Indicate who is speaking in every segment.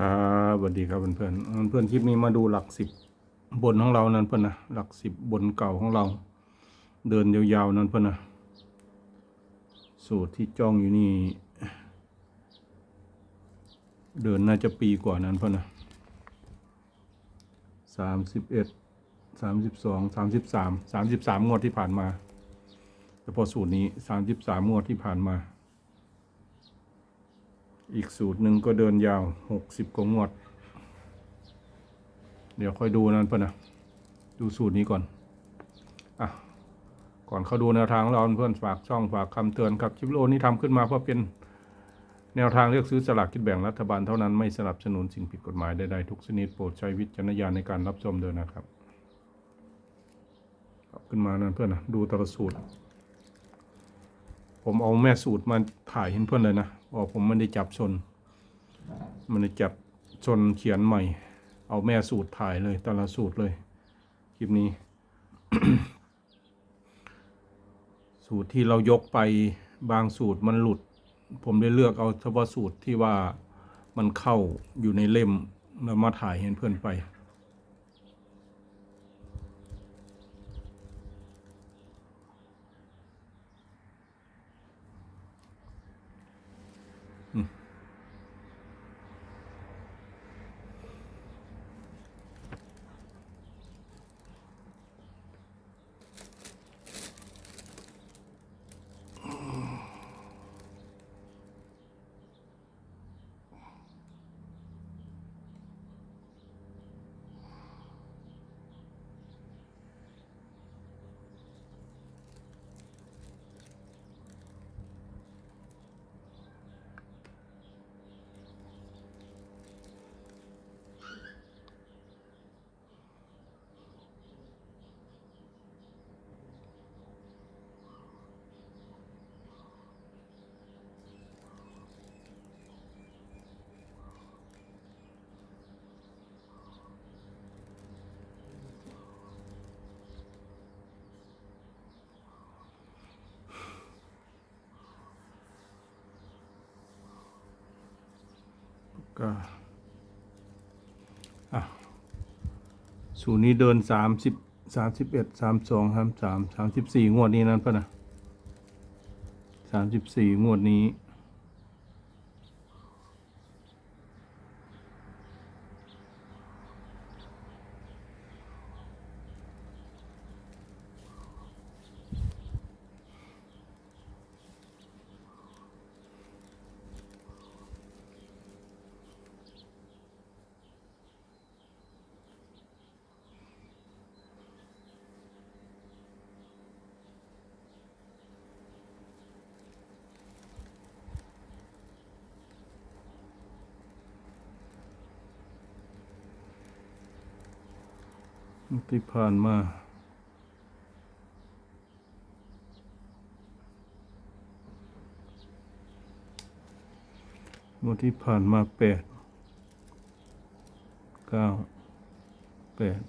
Speaker 1: ครับสวัสดีครับเพื่อนๆเพื่อนคลิปนี้มาดูหลักสิบบนของเรานั่นเพื่อนนะหลักสิบบนเก่าของเรา เดินยาวๆนั่นเพื่อนนะสูตรที่จ้องอยู่นี่ เดินน่าจะปีกว่านั้นเพื่อนนะสามสิบเอ็ดสามสิบสองสามสิบสามสามสิบสามงวดที่ผ่านมาเฉพาะสูตรนี้สามสิบสามงวดที่ผ่านมา อีกสูตรหนึ่งก็เดินยาวหกสิบกว่างวด เดี๋ยวค่อยดูนั้นเพื่อนนะ ดูสูตรนี้ก่อน อะ ก่อนเข้าดูแนวทางเราเพื่อนฝากช่องฝากคำเตือนครับคลิปโอนี้ทำขึ้นมาเพื่อเป็นแนวทางเลือกซื้อสลากกินแบ่งรัฐบาลเท่านั้นไม่สนับสนุนสิ่งผิดกฎหมายใดๆทุกชนิดโปรดใช้วิจารณญาณในการรับชมด้วยนะครับ ขึ้นมานั้นเพื่อนนะดูแตละสูตร ผมเอาแม่สูตรมาถ่ายให้เพื่อนเลยนะว่าผมไม่ได้จับชน มันได้จับชนเขียนใหม่ เอาแม่สูตรถ่ายเลยแต่ละสูตรเลย คลิปนี้ สูตรที่เรายกไปบางสูตรมันหลุด ผมได้เลือกเอาเฉพาะสูตรที่ว่ามันเข้าอยู่ในเล่มแล้วมาถ่ายให้เพื่อนไป ก็สูตรนี้เดินสามสิบสามสิบเอ็ดสามสองสามสามสามสิบสี่งวดนี้นั่นป่ะนะสามสิบสี่งวดนี้ ที่ผ่านมา งวดที่ผ่านมาแปดเก้าแปด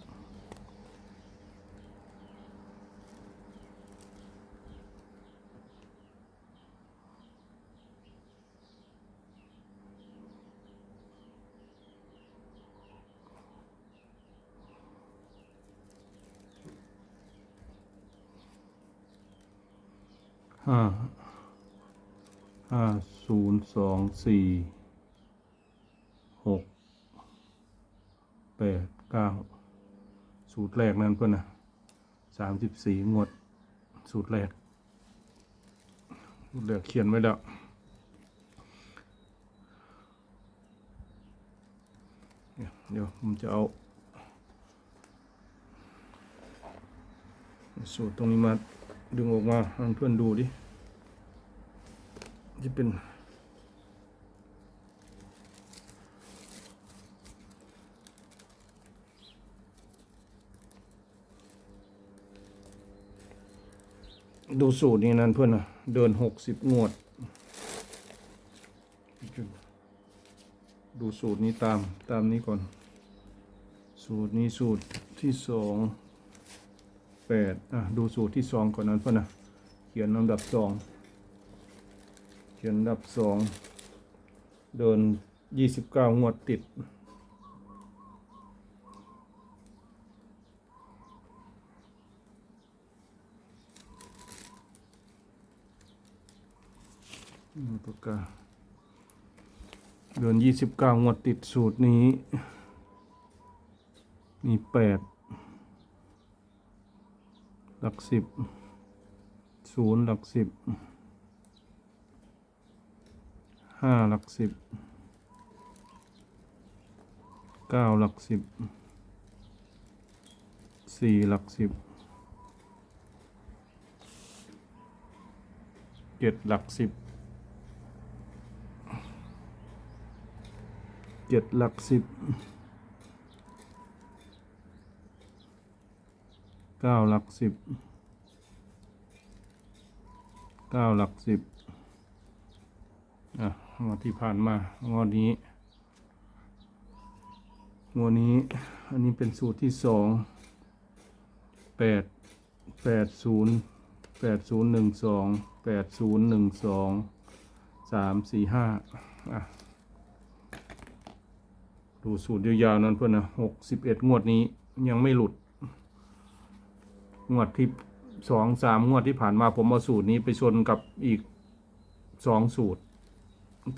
Speaker 1: ห้าห้าศูนย์สองสี่หกแปดเก้าสูตรแรกนั้นเพื่อนนะสามสิบสี่งวด สูตรแรก สูตรแรกเขียนไว้แล้วเนี่ยเดี๋ยวผมจะเอา สูตรตรงนี้มา ดึงออกมาให้เพื่อนดูดิจะเป็นดูสูตรนี้นั่นเพื่อนนะเดินหกสิบงวด ดูสูตรนี้ตามตามนี้ก่อน สูตรนี้สูตรที่สอง แปดอะดูสูตรที่สองก่อนนั้นเพื่อนะเขียนลำดับสองเขียนลำดับสองเดินยี่สิบเก้างวดติดปากกาเดือนยี่สิบเก้างวดติดสูตรนี้ มีแปด ลักสิบศูนย์หลักสิบห้าหลักสิบเก้าหลักสิบสี่หลักสิบเจ็ดหลักสิบเจ็ดหลักสิบ เก้าหลักสิบเก้าหลักสิบอะงวดที่ผ่านมางวดนี้งวดนี้อันนี้เป็นสูตรที่สองแปดแปดศูนย์แปดศูนย์หนึ่งสองแปดศูนย์หนึ่งสองสามสี่ห้าอะดูสูตรยาวๆนั้นเพื่อนนะหกสิบเอ็ดงวดนี้ยังไม่หลุด งวดที่สองสามงวดที่ผ่านมาผมเอาสูตรนี้ไปชนกับอีกสองสูตร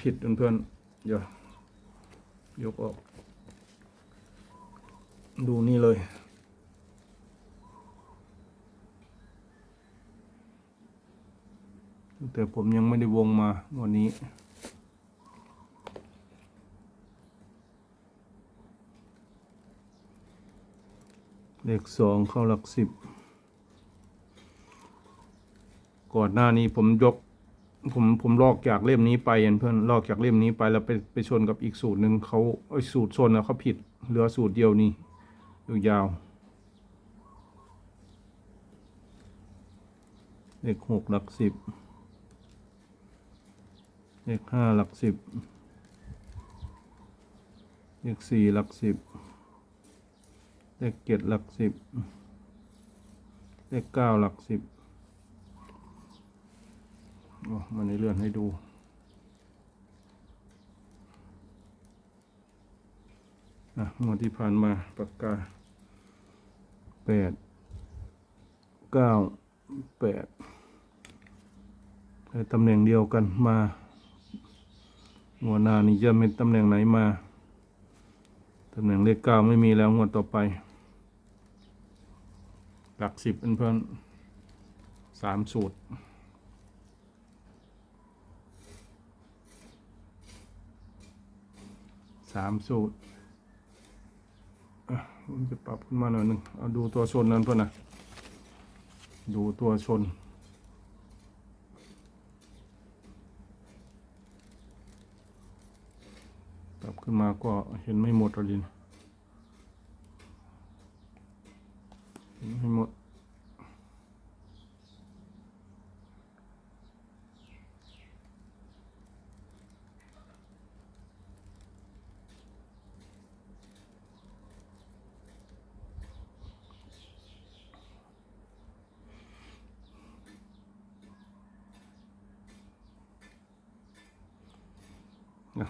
Speaker 1: ผิดเพื่อนๆเดี๋ยวยกออก ดูนี่เลย แต่ผมยังไม่ได้วงมาวันนี้เลขสองเข้าหลักสิบ ก่อนหน้านี้ผมยกผมผมลอกจากเล่มนี้ไปเพื่อนลอกจากเล่มนี้ไปแล้วไปไปชนกับอีกสูตรหนึ่งเขาไอ้สูตรชนแล้วเขาผิดเหลือสูตรเดียวนี่ยาวเลขหกหลักสิบเลขห้าหลักสิบเลขสี่หลักสิบเลขเจ็ดหลักสิบเลขเก้าหลักสิบ มันในเลื่อนให้ดู อะงวดที่ผ่านมาปากกาแปดเก้าแปดตำแหน่งเดียวกันมาหัวหน้านี่จะเป็นตำแหน่งไหนมา ตำแหน่งเลขเก้าไม่มีแล้วงวดต่อไป หลักสิบเพื่อนสามสูตร สามสูตรอ่ผมจะปรับขึ้นมาหน่อยหนึ่งเอาดูตัวชนนั้นเพื่อนนะดูตัวชน ปรับขึ้นมาก็เห็นไม่หมดเลยนะเห็นไม่หมด นะ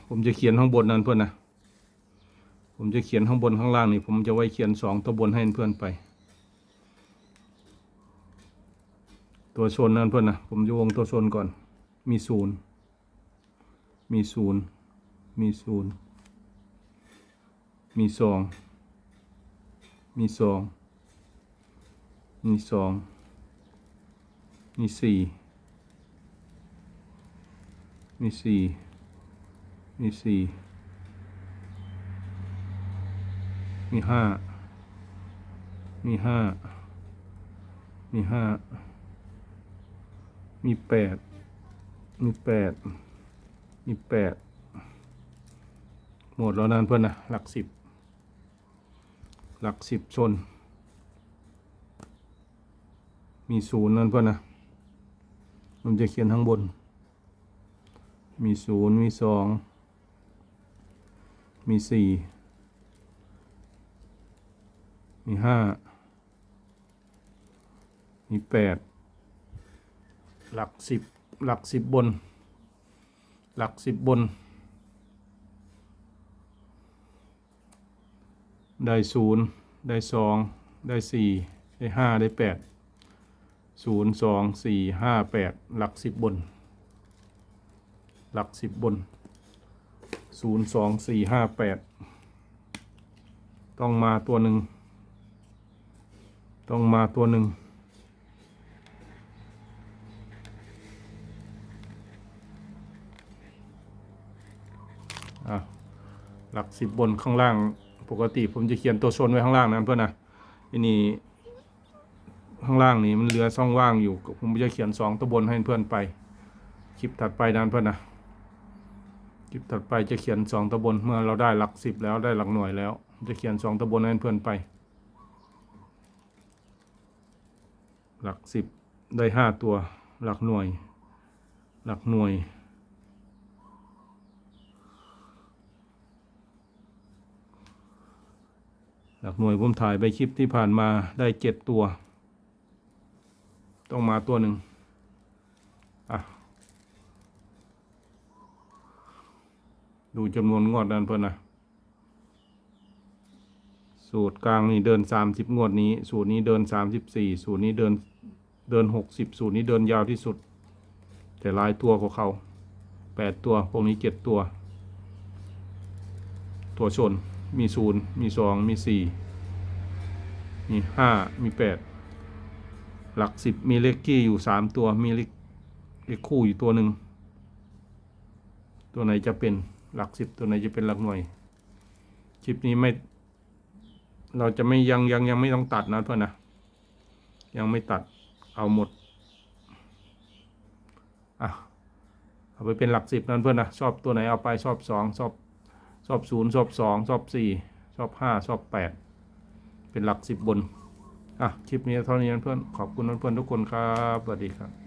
Speaker 1: ผมจะเขียนข้างบนนั้นเพื่อนนะผมจะเขียนข้างบนข้างล่างนี่ผมจะไว้เขียนสองตัวบนให้เพื่อนไป ตัวชนนั้นเพื่อนนะผมจะวงตัวชนก่อน มีศูนย์มีศูนย์มีศูนย์มีสองมีสองมีสองมีสี่มีสี่ มีสี่มีห้ามีห้ามีห้ามีแปดมีแปดมีแปดหมดแล้วนั่นเพื่อนนะหลักสิบหลักสิบชน มีศูนย์นั่นเพื่อนนะผมจะเขียนข้างบน มีศูนย์มีสอง มีสี่มีห้ามีแปดหลักสิบหลักสิบบน หลักสิบบน ได้ศูนย์ได้สองได้สี่ได้ห้าได้แปดศูนย์สองสี่ห้าแปดหลักสิบบน หลักสิบบน ศูนย์สองสี่ห้าแปดต้องมาตัวหนึ่ง ต้องมาตัวหนึ่งอะหลักสิบบนข้างล่าง ปกติผมจะเขียนตัวชนไว้ข้างล่างนะเพื่อนนะอันนี้ข้างล่างนี่มันเหลือช่องว่างอยู่ ผมจะเขียนสองตัวบนให้เพื่อนไป คลิปถัดไปนั้นเพื่อนนะ คลิปถัดไปจะเขียนสองตัวบนเมื่อเราได้หลักสิบแล้วได้หลักหน่วยแล้ว จะเขียนสองตัวบนให้เพื่อนไป หลักสิบได้ห้าตัว หลักหน่วย หลักหน่วย หลักหน่วยผมถ่ายไปคลิปที่ผ่านมาได้เจ็ดตัว ต้องมาตัวหนึ่งอะ ดูจำนวนงวดนั้นเพื่อนนะสูตรกลางนี่เดินสามสิบงวดนี้ สูตรนี้เดินสามสิบสี่สูตรนี้เดินเดินหกสิบสูตรนี้เดินยาวที่สุด แต่ลายตัวของเขาแปดตัวพวกนี้เจ็ดตัว ตัวชนมีศูนย์มีสองมีสี่มีห้ามีแปดหลักสิบมีเลขกี้อยู่สามตัวมีเลขเลขคู่อยู่ตัวหนึ่งตัวไหนจะเป็น หลักสิบตัวไหนจะเป็นหลักหน่วยคลิปนี้ไม่ เราจะไม่ยังยังยังไม่ต้องตัดนะเพื่อนนะยังไม่ตัดเอาหมดอะเอาไปเป็นหลักสิบนั่นเพื่อนนะชอบตัวไหนเอาไปชอบสองชอบชอบศูนย์ชอบสองชอบสี่ชอบห้าชอบแปดเป็นหลักสิบบนอะคลิปนี้เท่านี้นเพื่อนขอบคุณเพื่อนๆทุกคนครับสวัสดีครับ